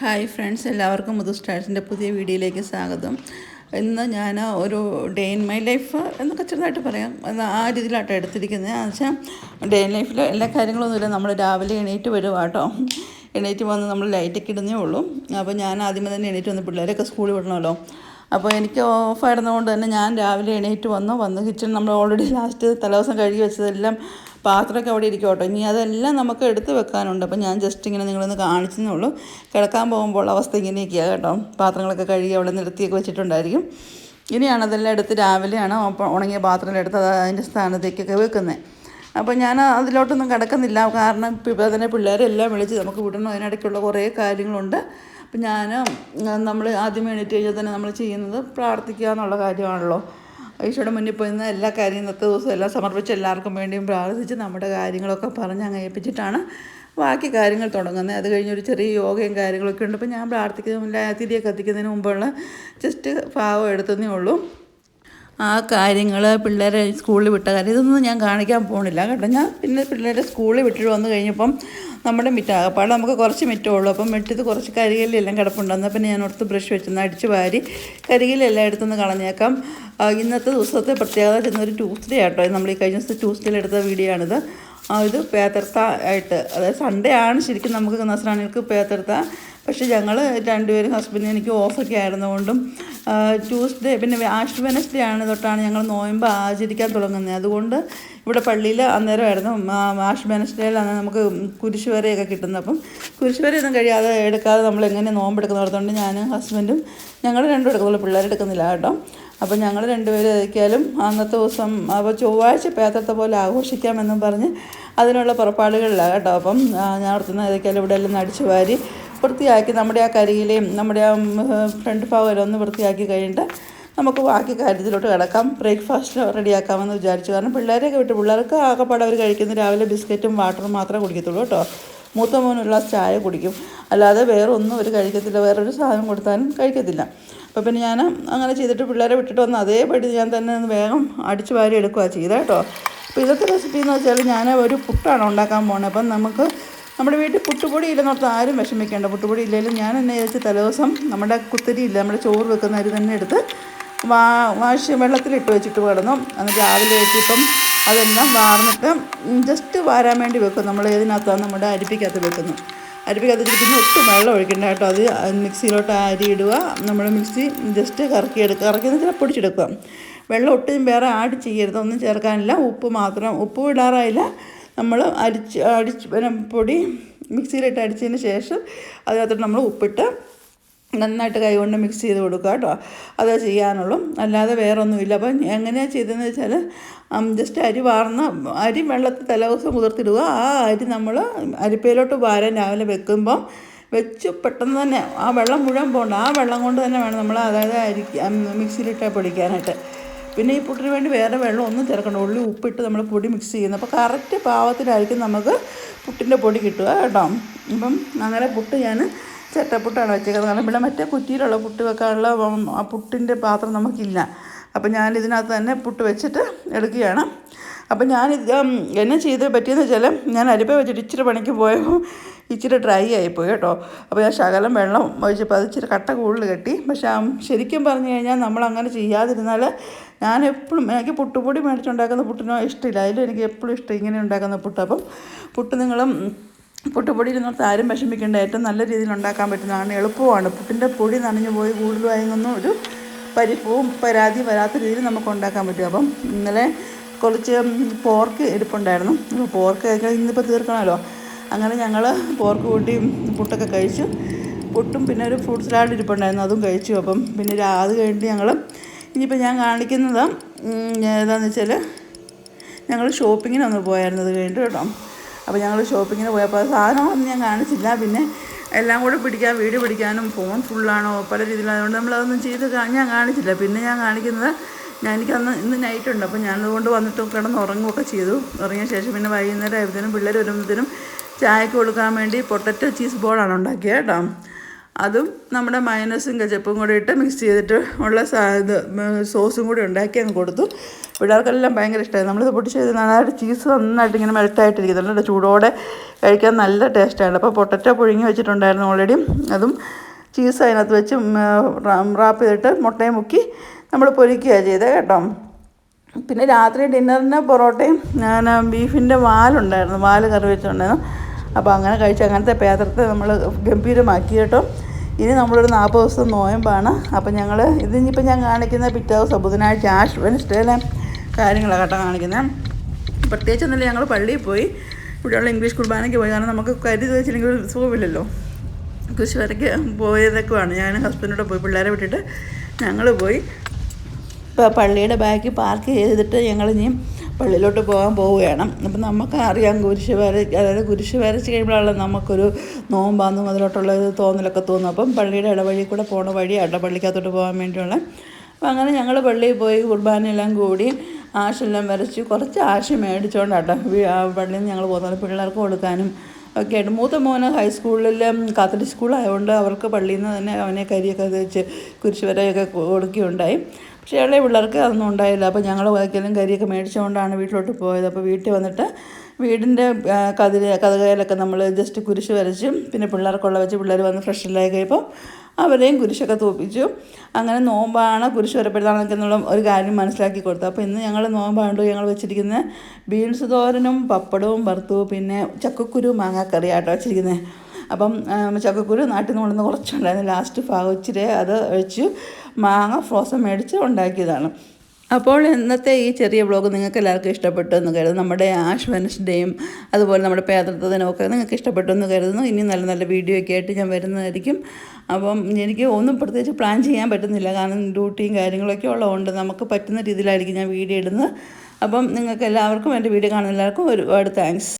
Hi friends എല്ലാവർക്കും മുതു സ്റ്റാഴ്സിന്റെ പുതിയ വീഡിയോയിലേക്ക് സ്വാഗതം. ഇന്ന് ഞാൻ ഒരു ഡേ ഇൻ മൈ ലൈഫ് എന്നൊക്കെ ചെറുതായിട്ട് പറയാം. ആ രീതിയിലാട്ടോ എടുത്തിരിക്കുന്നത്. എന്ന് വെച്ചാൽ ഡേ ഇൻ ലൈഫിൽ എല്ലാ കാര്യങ്ങളൊന്നുമില്ല. നമ്മൾ രാവിലെ എണീറ്റ് വരും കേട്ടോ എണീറ്റ് വന്ന് നമ്മൾ ലൈറ്റൊക്കെ ഇടുന്നേ ഉള്ളൂ. അപ്പോൾ ഞാൻ ആദ്യമേ തന്നെ എണീറ്റ് വന്ന് പിള്ളേരൊക്കെ സ്കൂളിൽ വിടണമല്ലോ. അപ്പോൾ എനിക്ക് ഓഫായിരുന്നതുകൊണ്ട് തന്നെ ഞാൻ രാവിലെ എണീറ്റ് വന്നു. വന്ന് കിച്ചൺ നമ്മൾ ഓൾറെഡി ലാസ്റ്റ് തലേദിവസം കഴുകി വെച്ചതെല്ലാം പാത്രമൊക്കെ അവിടെ ഇരിക്കും ഇനി അതെല്ലാം നമുക്ക് എടുത്ത് വെക്കാനുണ്ട്. അപ്പോൾ ഞാൻ ജസ്റ്റ് ഇങ്ങനെ നിങ്ങളൊന്ന് കാണിച്ചെന്നുള്ളൂ കിടക്കാൻ പോകുമ്പോൾ അവസ്ഥ ഇങ്ങനെയൊക്കെയാണ് കേട്ടോ. പാത്രങ്ങളൊക്കെ കഴുകി അവിടെ നിർത്തിയൊക്കെ വെച്ചിട്ടുണ്ടായിരിക്കും. ഇനിയാണ് അതെല്ലാം എടുത്ത് രാവിലെയാണ് ഉണങ്ങിയ ഉണങ്ങിയ പാത്രങ്ങളെടുത്ത് അത് അതിന്റെ സ്ഥാനത്തേക്കൊക്കെ വെക്കുന്നത് അപ്പോൾ ഞാൻ അതിലോട്ടൊന്നും കിടക്കുന്നില്ല. കാരണം ഇപ്പോൾ തന്നെ പിള്ളേരെല്ലാം വിളിച്ച് നമുക്ക് വിടണം? അതിനിടയ്ക്കുള്ള കുറേ കാര്യങ്ങളുണ്ട്. അപ്പം ഞാൻ നമ്മൾ ആദ്യം എണീറ്റ് കഴിഞ്ഞാൽ തന്നെ നമ്മൾ ചെയ്യുന്നത് പ്രാർത്ഥിക്കുക എന്നുള്ള കാര്യമാണല്ലോ. ഈശോയുടെ മുന്നിൽ പോയി നിന്ന് എല്ലാ കാര്യവും ഇന്നത്തെ ദിവസം എല്ലാം സമർപ്പിച്ച് എല്ലാവർക്കും വേണ്ടിയും പ്രാർത്ഥിച്ച് നമ്മുടെ കാര്യങ്ങളൊക്കെ പറഞ്ഞ് അങ്ങ് ഏൽപ്പിച്ചിട്ടാണ് ബാക്കി കാര്യങ്ങൾ തുടങ്ങുന്നത്. അത് കഴിഞ്ഞൊരു ചെറിയ യോഗയും കാര്യങ്ങളൊക്കെ ഉണ്ട്. അപ്പോൾ ഞാൻ പ്രാർത്ഥിക്കുന്നില്ല തിരിയെ കത്തിക്കുന്നതിന് മുമ്പുള്ള ജസ്റ്റ് ഭാവം എടുത്തതേ ഉള്ളൂ. ആ കാര്യങ്ങൾ പിള്ളേരെ സ്കൂളിൽ വിട്ട കാര്യം ഇതൊന്നും ഞാൻ കാണിക്കാൻ പോകണില്ല കേട്ടോ. ഞാൻ പിന്നെ പിള്ളേരെ സ്കൂളിൽ വിട്ടിട്ട് വന്നു കഴിഞ്ഞപ്പം നമ്മുടെ മിറ്റാകപ്പാട് നമുക്ക് കുറച്ച് മിറ്റമുള്ളൂ. അപ്പം മിറ്റത്ത് കുറച്ച് കരികല്ലെല്ലാം കിടപ്പുണ്ടെന്ന് പിന്നെ ഞാൻ ഓർത്ത് ബ്രഷ് വെച്ചൊന്ന് അടിച്ച് വാരി കരികലെല്ലാം എടുത്തൊന്ന് കളഞ്ഞേക്കാം. ഇന്നത്തെ ദിവസത്തെ പ്രത്യേകത ചെന്നൊരു ട്യൂസ്ഡേ ആട്ടോ. നമ്മൾ ഈ കഴിഞ്ഞ ദിവസത്തെ ട്യൂസ്ഡേയിൽ എടുത്ത വീഡിയോ ആണിത്. ഇത് പേത്തർത്ത ആയിട്ട് അതായത് സൺഡേ ആണ് ശരിക്കും നമുക്ക് നസ്രാണികൾക്ക് പേത്തർത്ത. പക്ഷേ ഞങ്ങൾ രണ്ടുപേരും ഹസ്ബൻഡിന് എനിക്ക് ഓഫൊക്കെ ആയിരുന്നുകൊണ്ടും ട്യൂസ്ഡേ പിന്നെ ആഷ് വെനസ്ഡേ ആണ് തൊട്ടാണ് ഞങ്ങൾ നോയമ്പ് ആചരിക്കാൻ തുടങ്ങുന്നത്. അതുകൊണ്ട് ഇവിടെ പള്ളിയിൽ അന്നേരമായിരുന്നു ആഷ് വെനസ്ഡേയിലാണ് നമുക്ക് കുരിശുവരയൊക്കെ കിട്ടുന്നത്. അപ്പം കുരിശുവരയൊന്നും കഴിയാതെ എടുക്കാതെ നമ്മൾ എങ്ങനെ നോമ്പെടുക്കുന്ന ഓർത്തുകൊണ്ട് ഞാൻ ഹസ്ബൻഡും ഞങ്ങൾ രണ്ടും എടുക്കുന്നുള്ളൂ പിള്ളേരെടുക്കുന്നില്ല കേട്ടോ. അപ്പോൾ ഞങ്ങൾ രണ്ടുപേരും ഏതൊക്കെയാലും അന്നത്തെ ദിവസം അപ്പോൾ ചൊവ്വാഴ്ച പേത്തത്തെ പോലെ ആഘോഷിക്കാമെന്നും പറഞ്ഞ് അതിനുള്ള പുറപ്പാടുകളിലാണ് കേട്ടോ. അപ്പം ഞാൻ ഓർത്തുന്ന ഏതൊക്കെയാലും ഇവിടെ എല്ലാം അടിച്ചു വാരി വൃത്തിയാക്കി നമ്മുടെ ആ കരിയിലെയും നമ്മുടെ ആ ഫ്രണ്ട് ഭാഗമെല്ലാം ഒന്ന് വൃത്തിയാക്കി കഴിഞ്ഞിട്ട് നമുക്ക് ബാക്കി കാര്യത്തിലോട്ട് കിടക്കാം. ബ്രേക്ക്ഫാസ്റ്റ് റെഡിയാക്കാമെന്ന് വിചാരിച്ചു. കാരണം പിള്ളേരെയൊക്കെ വിട്ട് പിള്ളേർക്ക് ആകപ്പാട് അവർ കഴിക്കുന്ന രാവിലെ ബിസ്ക്കറ്റും വാട്ടറും മാത്രമേ കുടിക്കത്തുള്ളൂ കേട്ടോ. മൂത്ത ഒരു ഗ്ലാസ് ചായ കുടിക്കും. അല്ലാതെ വേറെ ഒന്നും അവർ കഴിക്കത്തില്ല. വേറൊരു സാധനം കൊടുത്താലും കഴിക്കത്തില്ല. അപ്പോൾ പിന്നെ ഞാൻ അങ്ങനെ ചെയ്തിട്ട് പിള്ളേരെ വിട്ടിട്ട് വന്ന് അതേപടി ഞാൻ തന്നെ വേഗം അടിച്ചു വാരി എടുക്കുക ചെയ്തത് കേട്ടോ. അപ്പോൾ ഇതൊക്കെ റെസിപ്പി എന്ന് വെച്ചാൽ ഞാൻ ഒരു പുട്ടാണ് ഉണ്ടാക്കാൻ പോകുന്നത് അപ്പം നമുക്ക് നമ്മുടെ വീട്ടിൽ പുട്ടുപൊടി ഇല്ലെന്നോർത്ത് ആരും വിഷമിക്കേണ്ട. പുട്ടുപൊടി ഇല്ലെങ്കിലും ഞാൻ എന്നെ വിചാരിച്ച് തലേദിവസം നമ്മുടെ കുത്തരി ഇല്ല നമ്മുടെ ചോറ് വെക്കുന്ന അരി തന്നെ എടുത്ത് വാ വാഷ് വെള്ളത്തിലിട്ട് വെച്ചിട്ട് കിടന്നു എന്നിട്ട് രാവിലെ വെച്ചിപ്പം അതെല്ലാം വാർന്നിട്ട് ജസ്റ്റ് വാരാൻ വേണ്ടി വെക്കും. നമ്മൾ ഏതിനകത്താണ് നമ്മുടെ അരിപ്പിക്കകത്ത് വെക്കുന്നത്. അരിപ്പിക്കകത്ത് പിന്നെ ഒട്ടും വെള്ളം ഒഴിക്കണ്ട കേട്ടോ. അത് മിക്സിയിലോട്ട് അരി ഇടുക. നമ്മൾ മിക്സി ജസ്റ്റ് കറക്കിയെടുക്കുക കറക്കിയെന്ന് വെച്ചാൽ പൊടിച്ചെടുക്കുക. വെള്ളം ഒട്ടും വേറെ ആഡ് ചെയ്യരുത്. ഒന്നും ചേർക്കാനില്ല. ഉപ്പ് മാത്രം ഉപ്പ് ഇടാറായില്ല. നമ്മൾ അരിച്ച് അടിച്ച് പൊടി മിക്സിയിലിട്ട് അടിച്ചതിന് ശേഷം അതിനകത്തോട്ട് നമ്മൾ ഉപ്പിട്ട് നന്നായിട്ട് കൈകൊണ്ട് മിക്സ് ചെയ്ത് കൊടുക്കുക കേട്ടോ. അതേ ചെയ്യാനുള്ളൂ. അല്ലാതെ വേറെ ഒന്നുമില്ല അപ്പം എങ്ങനെയാണ് ചെയ്തതെന്ന് വെച്ചാൽ ജസ്റ്റ് അരി വാർന്ന അരി വെള്ളത്തിൽ തലേദിവസം കുതിർത്തിടുക. ആ അരി നമ്മൾ അരിപ്പയിലോട്ട് വാരാൻ രാവിലെ വെക്കുമ്പം വെച്ച് പെട്ടെന്ന് തന്നെ ആ വെള്ളം മുഴുവൻ പോകണ്ട ആ വെള്ളം കൊണ്ട് തന്നെ വേണം നമ്മൾ അതായത് അരി മിക്സിയിലിട്ട് പൊടിക്കാനായിട്ട്. പിന്നെ ഈ പുട്ടിന് വേണ്ടി വേറെ വെള്ളം ഒന്നും ചേർക്കണ്ട. ഉള്ളി ഉപ്പിട്ട് നമ്മൾ പൊടി മിക്സ് ചെയ്യുന്നത് അപ്പോൾ കറക്റ്റ് പാവത്തിലായിരിക്കും നമുക്ക് പുട്ടിന്റെ പൊടി കിട്ടുക കേട്ടോ. അപ്പം അങ്ങനെ പുട്ട് ഞാൻ ചട്ടപ്പുട്ടാണ് വെച്ചേക്കുന്നത്. കാരണം ഇവിടെ മറ്റേ കുറ്റിയിലുള്ള പുട്ട് വെക്കാനുള്ള ആ പുട്ടിന്റെ പാത്രം നമുക്കില്ല. അപ്പം ഞാൻ ഇതിനകത്ത് തന്നെ പുട്ട് വെച്ചിട്ട് എടുക്കുകയാണ്. അപ്പം ഞാൻ എന്നെ ചെയ്ത് പറ്റിയെന്ന് വെച്ചാൽ ഞാൻ അരിപ്പ വെച്ചിട്ട് ഇച്ചിരി പണിക്ക് പോയപ്പോൾ ഇച്ചിരി ഡ്രൈ ആയിപ്പോയി കേട്ടോ. അപ്പോൾ ഞാൻ ശകലം വെള്ളം ഒഴിച്ചപ്പോൾ അത് ഇച്ചിരി കട്ട കൂടുതൽ കെട്ടി. പക്ഷേ ശരിക്കും പറഞ്ഞു കഴിഞ്ഞാൽ നമ്മൾ അങ്ങനെ ചെയ്യാതിരുന്നാൽ ഞാൻ എപ്പോഴും എനിക്ക് പുട്ടുപൊടി മേടിച്ചുണ്ടാക്കുന്ന പുട്ടിനോ ഇഷ്ടമില്ല. അതിലും എനിക്ക് എപ്പോഴും ഇഷ്ടം ഇങ്ങനെ ഉണ്ടാക്കുന്ന പുട്ട്. അപ്പം പുട്ട് നിങ്ങളും പുട്ടുപൊടി നിന്നോർത്ത് ആരും വിഷമിക്കേണ്ട. ഏറ്റവും നല്ല രീതിയിൽ ഉണ്ടാക്കാൻ പറ്റുന്നതാണ്. എളുപ്പമാണ്. പുട്ടിന്റെ പൊടി നനഞ്ഞു പോയി കൂടുതലായൊന്നും ഒരു പരിപ്പവും പരാതി വരാത്ത രീതിയിൽ നമുക്ക് ഉണ്ടാക്കാൻ പറ്റും. അപ്പം ഇന്നലെ കുറച്ച് പോർക്ക് ഇരിപ്പുണ്ടായിരുന്നു അപ്പോൾ പോർക്ക് ഇന്നിപ്പോൾ തീർക്കണമല്ലോ അങ്ങനെ ഞങ്ങൾ പോർക്ക് കൂട്ടി പുട്ടൊക്കെ കഴിച്ചു. പുട്ടും പിന്നെ ഒരു ഫ്രൂട്ട് സലാഡ് ഇരിപ്പുണ്ടായിരുന്നു അതും കഴിച്ചു. അപ്പം പിന്നെ അത് കഴിഞ്ഞിട്ട് ഞങ്ങൾ ഇനിയിപ്പോൾ ഞാൻ കാണിക്കുന്നത് ഏതാണെന്ന് വെച്ചാൽ ഞങ്ങൾ ഷോപ്പിങ്ങിന് ഒന്ന് പോയായിരുന്നു അത് കഴിഞ്ഞിട്ട് കേട്ടോ. അപ്പോൾ ഞങ്ങൾ ഷോപ്പിങ്ങിന് പോയപ്പോൾ സാധനങ്ങളൊന്നും ഞാൻ കാണിച്ചില്ല. പിന്നെ എല്ലാം കൂടെ പിടിക്കാൻ വീഡിയോ പിടിക്കാനും ഫോൺ ഫുള്ളാണോ പല രീതിയിലായതുകൊണ്ട് നമ്മളതൊന്നും ചെയ്ത് ഞാൻ കാണിച്ചില്ല. പിന്നെ ഞാൻ കാണിക്കുന്നത് ഞാൻ എനിക്കന്ന് ഇന്ന് നൈറ്റ് ഉണ്ട്. അപ്പോൾ ഞാൻ അതുകൊണ്ട് വന്നിട്ട് കിടന്ന് ഉറങ്ങുകയൊക്കെ ചെയ്തു. ഉറങ്ങിയ ശേഷം പിന്നെ വൈകുന്നേരം ആയതിനും പിള്ളേർ വരുമ്പോഴത്തേനും ചായക്ക് കൊടുക്കാൻ വേണ്ടി പൊട്ടറ്റോ ചീസ് ബോളാണ് ഉണ്ടാക്കിയത് കേട്ടോ. അതും നമ്മുടെ മയനസും കച്ചപ്പും കൂടി ഇട്ട് മിക്സ് ചെയ്തിട്ട് ഉള്ള ഇത് സോസും കൂടി ഉണ്ടാക്കി അങ്ങ് കൊടുത്തു. പിള്ളേർക്കെല്ലാം ഭയങ്കര ഇഷ്ടമായി നമ്മളിത് പൊട്ടി ചെയ്ത് നന്നായിട്ട് ചീസ് നന്നായിട്ട് ഇങ്ങനെ മെൽട്ടായിട്ടിരിക്കുന്നുണ്ട് നല്ല ചൂടോടെ കഴിക്കാൻ നല്ല ടേസ്റ്റാണ് അപ്പോൾ പൊട്ടറ്റോ പുഴുങ്ങി വെച്ചിട്ടുണ്ടായിരുന്നു ഓൾറെഡി അതും ചീസ് അതിനകത്ത് വെച്ച് റാപ്പ് ചെയ്തിട്ട് മുട്ടയും മുക്കി നമ്മൾ പൊരിക്കുകയാണ് ചെയ്തത് കേട്ടോ. പിന്നെ രാത്രി ഡിന്നറിന് പൊറോട്ടയും ഞാൻ ബീഫിന്റെ വാലുണ്ടായിരുന്നു വാൽ കറി വെച്ചിട്ടുണ്ടായിരുന്നു അപ്പോൾ അങ്ങനെ കഴിച്ച്. അങ്ങനത്തെ പാത്രത്തെ നമ്മൾ ഗംഭീരമാക്കി കേട്ടോ ഇനി നമ്മളൊരു നാൽപ്പത് ദിവസം നോയമ്പാണ്. അപ്പോൾ ഞങ്ങൾ ഇതിനിപ്പോൾ ഞാൻ കാണിക്കുന്ന പിറ്റേ ദിവസം ബുധനാഴ്ച ആഷ് വെനസ്ഡേയിലെ കാര്യങ്ങളാണ് കേട്ടോ കാണിക്കുന്നത് പ്രത്യേകിച്ച് ഒന്നുമില്ല ഞങ്ങൾ പള്ളിയിൽ പോയി. ഇവിടെയുള്ള ഇംഗ്ലീഷ് കുർബാനയ്ക്ക് പോയി. കാരണം നമുക്ക് കരുതി വെച്ചില്ലെങ്കിൽ സുഖമില്ലല്ലോ. കൃഷി വരയ്ക്ക് പോയതൊക്കെയാണ് ഞാൻ ഹസ്ബൻഡോടെ പോയി. പിള്ളേരെ വിട്ടിട്ട് ഞങ്ങൾ പോയി. പള്ളിയുടെ ബാക്ക് പാർക്ക് ചെയ്തിട്ട് ഞങ്ങൾ ഇനിയും പള്ളിയിലോട്ട് പോകാൻ പോവുകയാണ്. അപ്പം നമുക്ക് അറിയാം കുരിശ് വര അതായത് കുരിശ് വരച്ച് കഴിയുമ്പോഴാണ് നമുക്കൊരു നോമ്പാന്നും അതിലോട്ടുള്ള ഒരു തോന്നലൊക്കെ തോന്നും. അപ്പം പള്ളിയുടെ ഇടവഴി കൂടെ പോണ വഴി പള്ളിക്കകത്തോട്ട് പോകാൻ വേണ്ടിയുള്ള. അപ്പം അങ്ങനെ ഞങ്ങൾ പള്ളിയിൽ പോയി കുർബാനയെല്ലാം കൂടി ആശെല്ലാം വരച്ച് കുറച്ച് ആശ മേടിച്ചുകൊണ്ടാട്ടോ പള്ളിയിൽ നിന്ന് ഞങ്ങൾ പോകുന്നത് പിള്ളേർക്ക് കൊടുക്കാനും ഒക്കെ ആയിട്ട് മൂത്ത മോന് ഹൈസ്കൂളിൽ കാത്തലിക് സ്കൂളായതുകൊണ്ട് അവർക്ക് പള്ളിയിൽ നിന്ന് തന്നെ അവനെ കരിയൊക്കെ തേച്ച് കുരിശ് വരയൊക്കെ കൊടുക്കുകയുണ്ടായി. പക്ഷേ ഇളയ പിള്ളേർക്ക് അതൊന്നും ഉണ്ടായില്ല. അപ്പോൾ ഞങ്ങൾ വൈക്കലും കരിയൊക്കെ മേടിച്ചുകൊണ്ടാണ് വീട്ടിലോട്ട് പോയത്. അപ്പോൾ വീട്ടിൽ വന്നിട്ട് വീടിന്റെ കതിര് കഥകയിലൊക്കെ നമ്മൾ ജസ്റ്റ് കുരിശ് വരച്ചും പിന്നെ പിള്ളേർക്കുള്ള വെച്ച് പിള്ളേർ വന്ന് ഫ്രഷല്ലായി കഴിയുമ്പോൾ അവരെയും കുരിശൊക്കെ തോപ്പിച്ചു. അങ്ങനെ നോമ്പാണ് കുരിശ് വരപ്പെടുത്താണെന്നൊക്കെ എന്നുള്ള ഒരു കാര്യം മനസ്സിലാക്കി കൊടുത്തു അപ്പോൾ ഇന്ന് ഞങ്ങൾ നോമ്പാണ്ട് ഞങ്ങൾ വെച്ചിരിക്കുന്ന ബീൻസ് തോരനും പപ്പടവും വറുത്തു പിന്നെ ചക്കക്കുരു മാങ്ങാക്കറിയാട്ടോ വെച്ചിരിക്കുന്നത് അപ്പം ചക്കക്കുരു നാട്ടിൽ നിന്ന് കൊണ്ടുവന്ന് കുറച്ചുണ്ടായിരുന്നു. ലാസ്റ്റ് ഭാഗം ഇച്ചിരി അത് വെച്ച്. മാങ്ങ ഫ്രോസൺ മേടിച്ച് ഉണ്ടാക്കിയതാണ്. അപ്പോൾ ഇന്നത്തെ ഈ ചെറിയ വ്ളോഗ് നിങ്ങൾക്ക് എല്ലാവർക്കും ഇഷ്ടപ്പെട്ടു എന്ന് കരുതുന്നു. നമ്മുടെ ആഷ് അതുപോലെ നമ്മുടെ പേതൃത്വത്തിനും ഒക്കെ നിങ്ങൾക്ക് ഇഷ്ടപ്പെട്ടു എന്ന് കരുതുന്നു. ഇനി നല്ല നല്ല വീഡിയോ ഒക്കെ ആയിട്ട് ഞാൻ വരുന്നതായിരിക്കും. അപ്പം എനിക്ക് ഒന്നും പ്രത്യേകിച്ച് പ്ലാൻ ചെയ്യാൻ പറ്റുന്നില്ല. കാരണം ഡ്യൂട്ടിയും കാര്യങ്ങളൊക്കെ ഉള്ളതുകൊണ്ട് നമുക്ക് പറ്റുന്ന രീതിയിലായിരിക്കും ഞാൻ വീഡിയോ ഇടുന്നത്. അപ്പം നിങ്ങൾക്ക് എല്ലാവർക്കും എന്റെ വീഡിയോ കാണുന്ന എല്ലാവർക്കും ഒരുപാട് താങ്ക്സ്